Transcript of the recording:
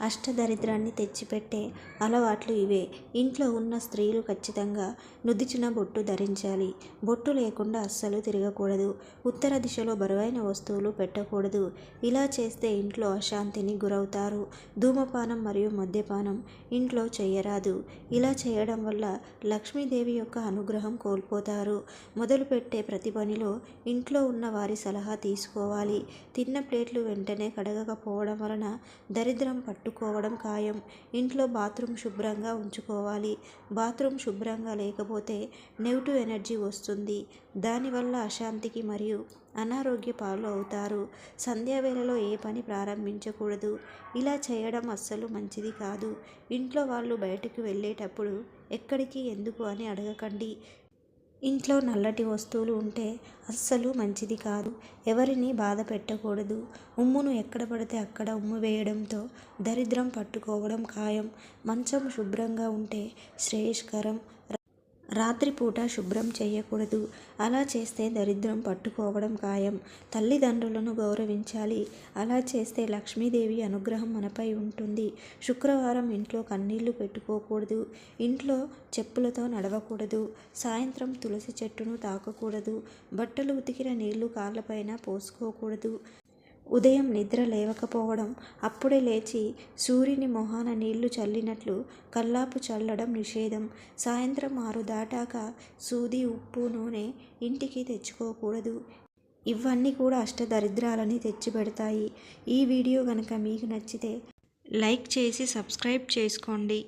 అష్టదరిద్రాన్ని తెచ్చిపెట్టే అలవాట్లు ఇవే. ఇంట్లో ఉన్న స్త్రీలు ఖచ్చితంగా నుదిచిన బొట్టు ధరించాలి. బొట్టు లేకుండా అస్సలు తిరగకూడదు. ఉత్తర దిశలో బరువైన వస్తువులు పెట్టకూడదు. ఇలా చేస్తే ఇంట్లో అశాంతిని గురవుతారు. ధూమపానం మరియు మద్యపానం ఇంట్లో చేయరాదు ఇలా చేయడం వల్ల లక్ష్మీదేవి యొక్క అనుగ్రహం కోల్పోతారు. మొదలుపెట్టే ప్రతి పనిలో ఇంట్లో ఉన్న వారి సలహా తీసుకోవాలి. తిన్న ప్లేట్లు వెంటనే కడగకపోవడం వలన దరిద్రం పట్టు పట్టుకోవడం ఖాయం. ఇంట్లో బాత్రూమ్ శుభ్రంగా ఉంచుకోవాలి. బాత్రూమ్ శుభ్రంగా లేకపోతే నెగిటివ్ ఎనర్జీ వస్తుంది. దానివల్ల అశాంతికి మరియు అనారోగ్య పాలు అవుతారు. సంధ్యావేళలో ఏ పని ప్రారంభించకూడదు. ఇలా చేయడం అస్సలు మంచిది కాదు. ఇంట్లో వాళ్ళు బయటకు వెళ్ళేటప్పుడు ఎక్కడికి ఎందుకు అని అడగకండి. ఇంట్లో నల్లటి వస్తువులు ఉంటే అస్సలు మంచిది కాదు. ఎవరిని బాధ పెట్టకూడదు. ఉమ్మును ఎక్కడ పడితే అక్కడ ఉమ్ము వేయడంతో దరిద్రం పట్టుకోవడం ఖాయం. మంచం శుభ్రంగా ఉంటే శ్రేయస్కరం. రాత్రిపూట శుభ్రం చేయకూడదు. అలా చేస్తే దరిద్రం పట్టుకోవడం ఖాయం. తల్లిదండ్రులను గౌరవించాలి. అలా చేస్తే లక్ష్మీదేవి అనుగ్రహం మనపై ఉంటుంది. శుక్రవారం ఇంట్లో కన్నీళ్ళు పెట్టుకోకూడదు. ఇంట్లో చెప్పులతో నడవకూడదు. సాయంత్రం తులసి చెట్టును తాకకూడదు. బట్టలు ఉతికిన నీళ్ళు కాళ్ళపైన పోసుకోకూడదు. ఉదయం నిద్ర లేవకపోవడం అప్పుడే లేచి సూర్యుని మొహాన నీళ్ళు చల్లినట్లు కల్లాపు చల్లడం నిషేధం. సాయంత్రం ఆరు దాటాక సూది ఉప్పు నూనె ఇంటికి తెచ్చుకోకూడదు. ఇవన్నీ కూడా అష్టదరిద్రాలని తెచ్చిపెడతాయి. ఈ వీడియో కనుక మీకు నచ్చితే లైక్ చేసి సబ్స్క్రైబ్ చేసుకోండి.